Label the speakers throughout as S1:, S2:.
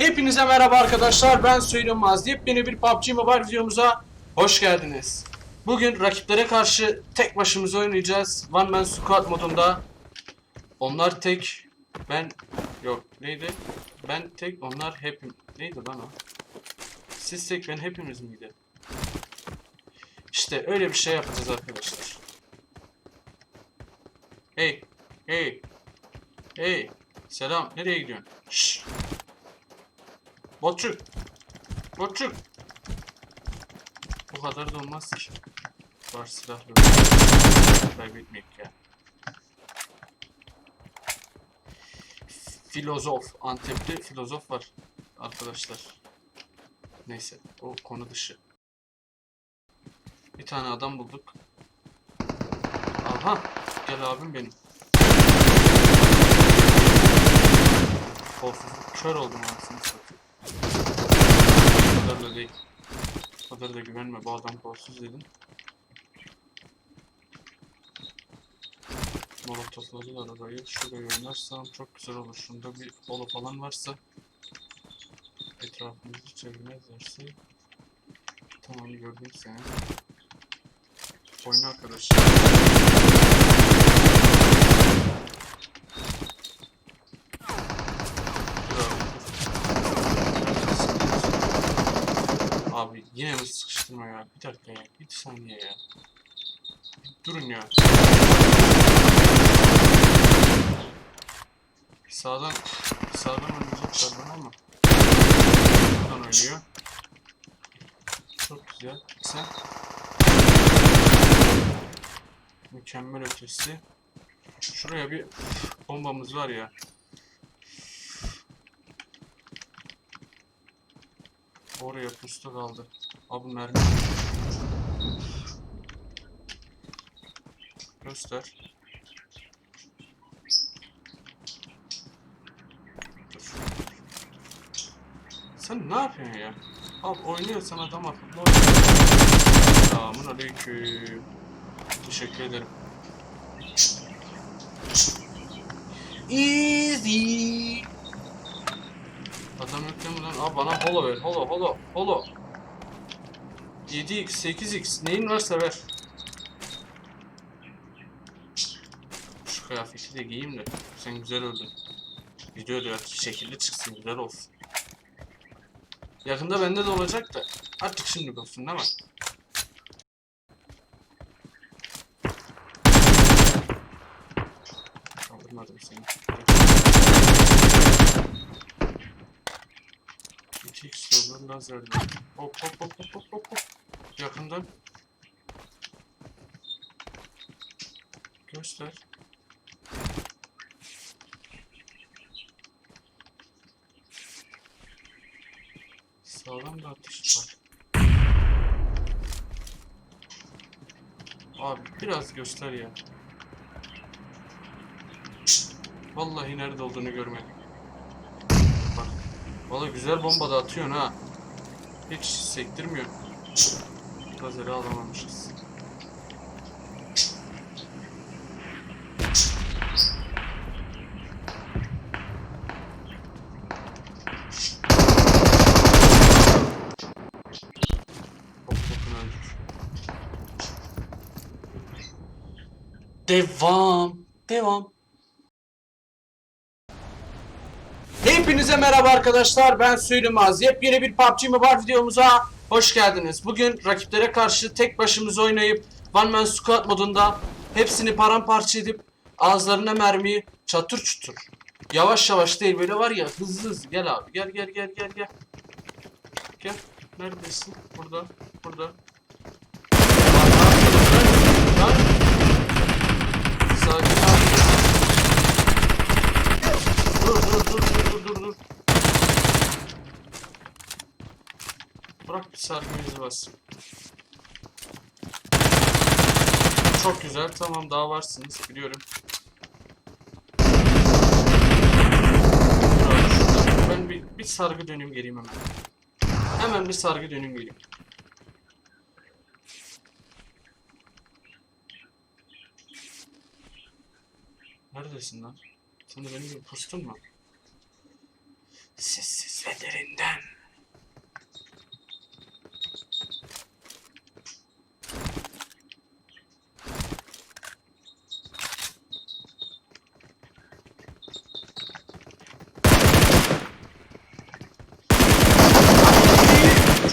S1: Hepinize merhaba arkadaşlar. Ben Söylenmez. Yepyeni bir PUBG Mobile videomuza hoş geldiniz. Bugün rakiplere karşı tek başımıza oynayacağız. One Man Squad modunda. Onlar tek, ben yok neydi? Ben tek, onlar hepim. Neydi lan o? Siz tek, ben hepimiz miydi? İşte öyle bir şey yapacağız arkadaşlar. Hey, hey, hey. Selam, nereye gidiyorsun? Şşş. Botçuk. Botçuk. Bu kadar da olmaz ki. Var silahlı. Kaybetmeyek ya. Filozof. Antep'te filozof var. Arkadaşlar. Neyse. O konu dışı. Bir tane adam bulduk. Aha. Gel abim benim. Kolsuzluk. Kör oldum. O kadar da değil. O kadar da güvenme. Bu adam kolsuz dedim. Molotofladılar orayı. Şurayı oynarsam çok güzel olur. Şunda bir bolo falan varsa etrafımızı çevirmezlerse Tamam gördüm seni. Oyna arkadaşlar. Dur abi, dur. Abi yine mi sıkıştırma ya? Bir dakika ya. Bir saniye ya. Bir durun ya. Sağdan sağdan oynayacaklar bana ama. Buradan oynuyor. Çok güzel. Sen mükemmel ötesi. Şuraya bir bombamız var ya. Oraya pusta kaldı. Abi mermi. Göster. Sen ne yapıyorsun ya? Abi oynuyorsan adam akıllı oynuyor. Selamun aleyküm. Teşekkür ederim. Easy. Adam mi lan? Aa bana holo ver. Holo holo holo. 7x 8x neyin varsa ver. Şu kıyafeti de giyeyim de sen güzel öldün. Video da şekilli çıksın güzel olsun. Yakında bende de olacak da artık şimdi olsun değil mi? Kaldırmadım seni. 2x yoldan lazerle. Hop hop hop hop hop hop hop. Yakından. Göster. Sağlam da atış var. Abi biraz göster ya. Vallahi nerede olduğunu görmedim. Bak. Vallahi güzel bomba da atıyorsun ha. Hiç sektirmiyor. Lazeri alamamışız. Devam. Devam. Hepinize merhaba arkadaşlar. Ben Sülümaz. Yepyeni bir PUBG Mobile videomuza hoş geldiniz. Bugün rakiplere karşı tek başımıza oynayıp One Man Squad modunda hepsini paramparça edip ağızlarına mermiyi çatır çutur. Yavaş yavaş değil böyle var ya hızlı hızlı. Gel abi gel gel gel gel gel. Gel. Neredesin? Burada. Burada. Lan. Sakin abi. Dur dur dur dur dur dur. Bırak bir sargımızı basayım. Çok güzel. Tamam daha varsınız. Biliyorum. Ben bir, bir sargı döneyim geleyim hemen. Hemen bir sargı döneyim geleyim. Neredesin lan? Sen de benim gibi pustun mu? Sessiz ve derinden.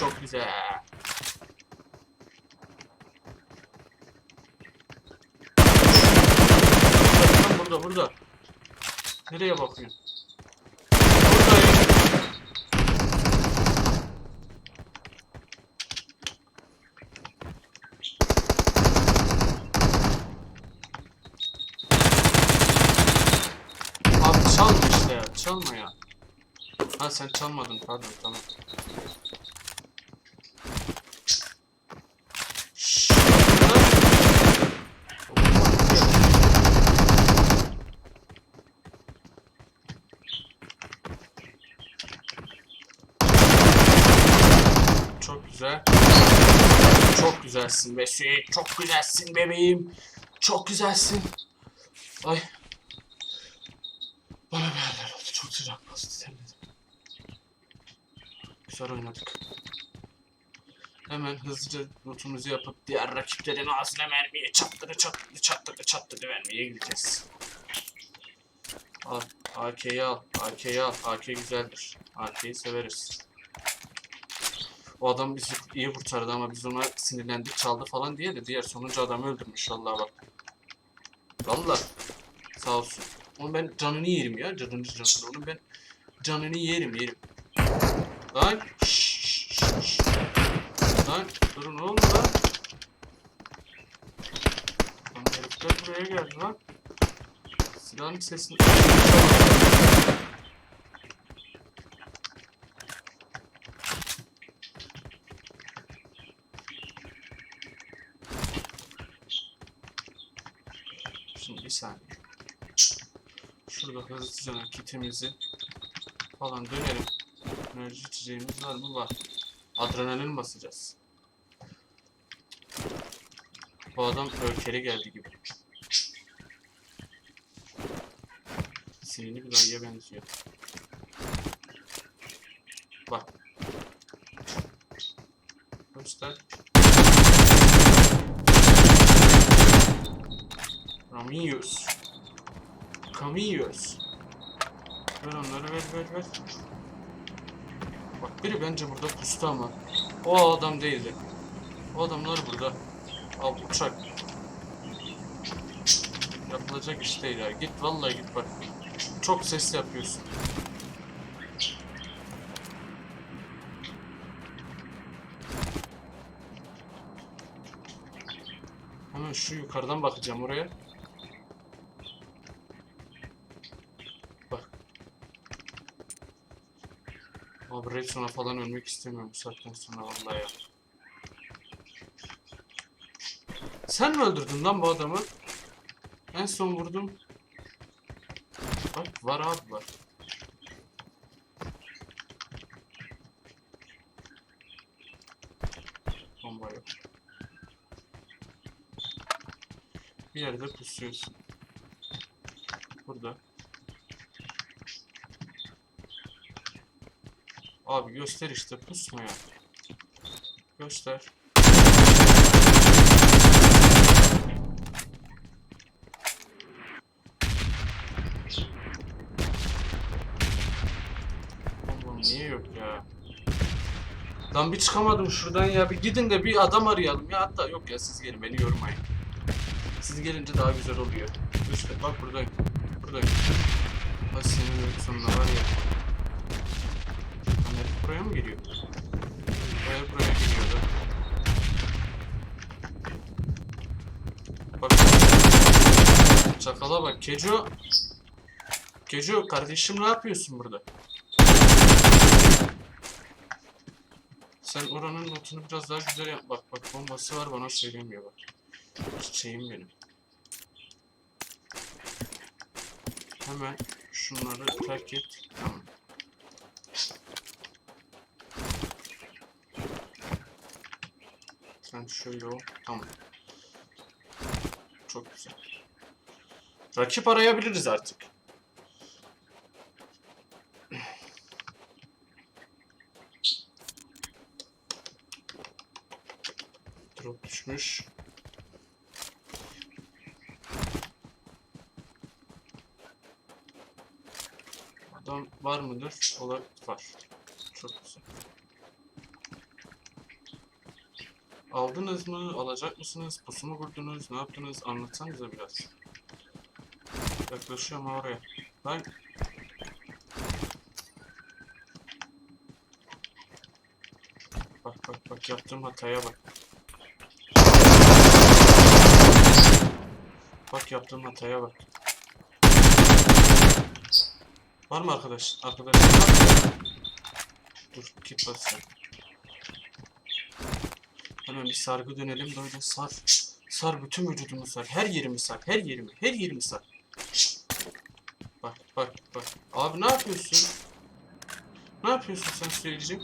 S1: Çok güzel. Burada, burada, burada. Nereye bakıyorsun? Abi çalma işte ya, çalma ya. Ha sen çalmadın, pardon, tamam. Şşş, Çok güzel. Çok güzelsin Mesut. Çok güzelsin bebeğim. Çok güzelsin. Ay. Bana bir haller oldu. Çok sıcak bastı. Terledim. Güzel oynadık. Hemen hızlıca lootumuzu yapıp diğer rakiplerin ağzına mermiye çattırı çattırı çattırı çattırı vermeye gideceğiz. Al. AK'yi al. AK'yi al. AK güzeldir. AK'yi severiz. O adam bizi iyi kurtardı ama biz ona sinirlendik çaldı falan diye de diğer sonuncu adamı öldürmüş vallahi bak. Vallahi sağ olsun. Onun ben canını yerim ya canını canını. Onun ben canını yerim yerim. Lan. Lan durun oldu lan? Lan buraya geldi lan. Silahın sesini... Şimdi bir saniye. Şurada hızlıca kitimizi falan dönelim. Enerji içeceğimiz var mı? Var. Adrenalin basacağız. Bu adam öfkeli geldi gibi. Sinirli bir dayıya benziyor. Bak. Göster. Ramillos. Camillos. Ver onları ver ver ver. Bak biri bence burada pustu ama. O adam değildi. O adamlar burada. Al uçak. Yapılacak iş değil ya. Git vallahi git bak. Çok ses yapıyorsun. Hemen şu yukarıdan bakacağım oraya. Bak. Zone'a falan ölmek istemiyorum bu saatten sonra vallahi ya. Sen mi öldürdün lan bu adamı? En son vurdum. Bak var abi var. Bomba yok. Bir yerde pusuyorsun. Burada. Abi göster işte pusma ya. Göster. Oğlum niye yok ya? Lan bir çıkamadım şuradan ya. Bir gidin de bir adam arayalım ya. Hatta yok ya siz gelin beni yormayın. Siz gelince daha güzel oluyor. İşte bak. Buradayım. Bak senin sonunda var ya. Lan herif buraya mı geliyor? Buraya buraya geliyordu. Bak. Çakala bak. Keco. Keco kardeşim ne yapıyorsun burada? Sen oranın notunu biraz daha güzel yap. Bak bak bombası var bana söylemiyor bak. Çiçeğim benim. Hemen şunları terk et. Tamam. Sen şöyle ol. Tamam. Çok güzel. Rakip arayabiliriz artık. Drop düşmüş. Adam var mıdır? Olabilir. Var. Çok güzel. Aldınız mı? Alacak mısınız? Pusu mu vurdunuz? Ne yaptınız? Anlatsanıza biraz. Yaklaşıyorum oraya. Lan Bak bak bak yaptığım hataya bak. Bak yaptığım hataya bak. Var mı arkadaş? Arkadaş? Dur kit basacağım. Hemen bir sargı dönelim böyle sar. Sar bütün vücudumu sar. Her yerimi sar. Her yerimi. Her yerimi sar. Abi ne yapıyorsun? Ne yapıyorsun sen söyleyeceğim?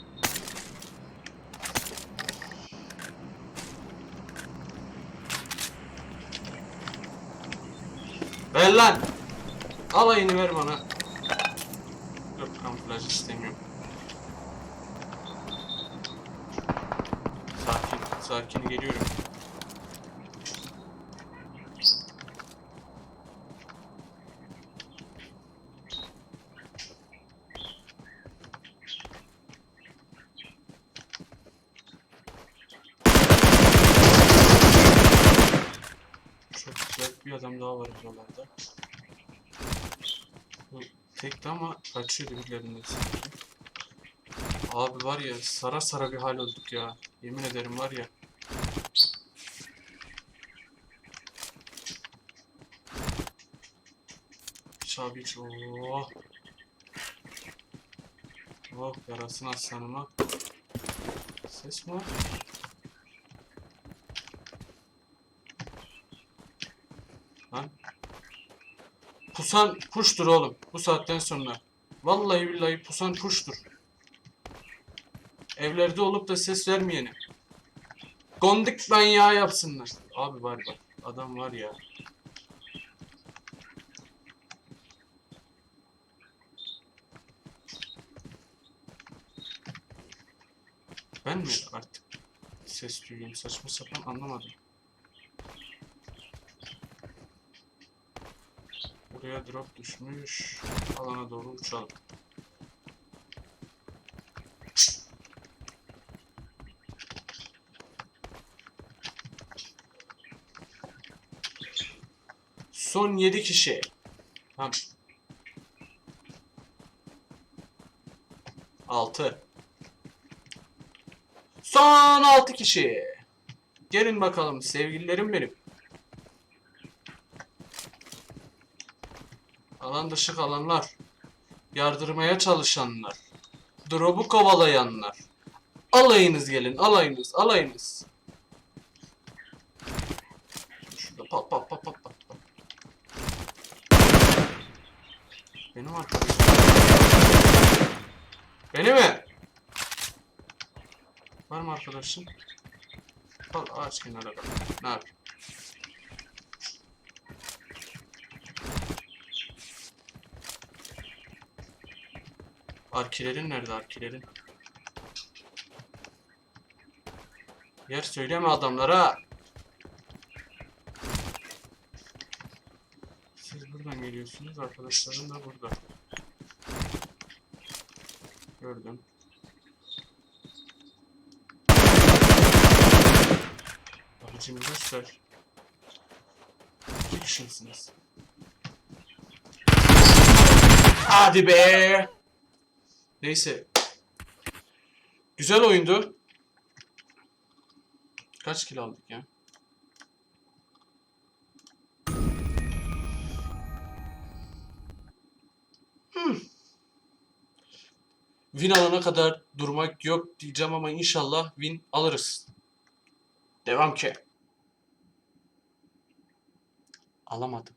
S1: Ver lan! Alayını ver bana. Yok kamuflaj istemiyorum. Sakin, sakin geliyorum. Çok güzel adam daha var buralarda. Bu tekti ama kaçıyordu birilerinden sanki. Abi var ya sara sara bir hal olduk ya. Yemin ederim var ya. Abi hiç. Oh. Oh yarasın aslanıma. Ses mi var? Lan. Pusan puştur oğlum bu saatten sonra. Vallahi billahi pusan puştur. Evlerde olup da ses vermeyeni. Gondik ben ya yapsınlar. Abi var bak adam var ya. Ben mi artık ses duyuyorum saçma sapan anlamadım. Buraya drop düşmüş. Alana doğru uçalım. Son 7 kişi. Tamam. 6. Son 6 kişi. Gelin bakalım sevgililerim benim. Alan dışı kalanlar. Yardırmaya çalışanlar. Drop'u kovalayanlar. Alayınız gelin, alayınız, alayınız. Şurada pat pat pat pat pat. Benim arkadaşım. Beni mi? Var mı arkadaşım? Al ağaç kenara. Ne yapayım? Arkilerin nerede arkilerin? Yer söyleme adamlara. Siz buradan geliyorsunuz, arkadaşların da burada. Gördüm. Abicim göster. İki kişisiniz. Hadi be! Neyse. Güzel oyundu. Kaç kilo aldık ya? Hmm. Win alana kadar durmak yok diyeceğim ama inşallah win alırız. Devam ki. Alamadım.